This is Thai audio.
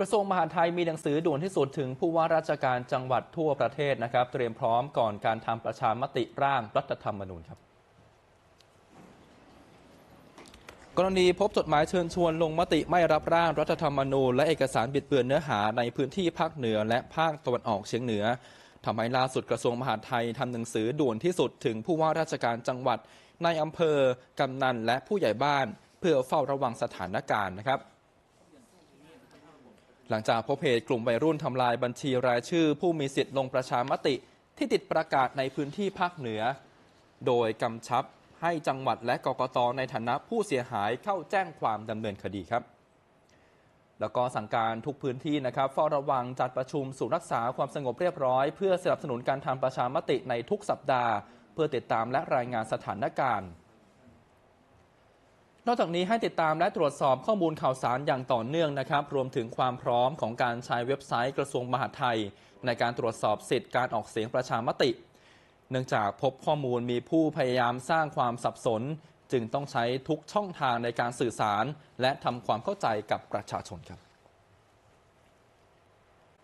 กระทรวงมหาดไทยมีหนังสือด่วนที่สุดถึงผู้ว่าราชการจังหวัดทั่วประเทศนะครับ เตรียมพร้อมก่อนการทำประชามติร่างรัฐธรรมนูญครับ กรณีพบจดหมายเชิญชวนลงมติไม่รับร่างรัฐธรรมนูญ และเอกสารบิดเบือนเนื้อหาในพื้นที่ภาคเหนือและภาคตะวันออกเฉียงเหนือทำให้ล่าสุดกระทรวงมหาดไทยทำหนังสือด่วนที่สุดถึงผู้ว่าราชการจังหวัดในอำเภอกำนันและผู้ใหญ่บ้าน เพื่อเฝ้าระวังสถานการณ์นะครับ หลังจากพบเหตุกลุ่มวัยรุ่นทำลายบัญชีรายชื่อ ผู้มีสิทธิ์ลงประชามติที่ติดประกาศในพื้นที่ภาคเหนือ โดยกำชับให้จังหวัดและกกตในฐานะผู้เสียหายเข้าแจ้งความดำเนินคดีครับ แล้วก็สั่งการทุกพื้นที่นะครับเฝ้าระวังจัดประชุมศูนย์รักษาความสงบเรียบร้อย เพื่อสนับสนุนการทำประชามติในทุกสัปดาห์ เพื่อติดตามและรายงานสถานการณ์ นอกจากนี้ให้ติดตามและตรวจสอบข้อมูลข่าวสารอย่างต่อเนื่องนะครับ รวมถึงความพร้อมของการใช้เว็บไซต์กระทรวงมหาดไทย ในการตรวจสอบสิทธิการออกเสียงประชามติ เนื่องจากพบข้อมูลมีผู้พยายามสร้างความสับสน จึงต้องใช้ทุกช่องทางในการสื่อสาร และทำความเข้าใจกับประชาชนครับ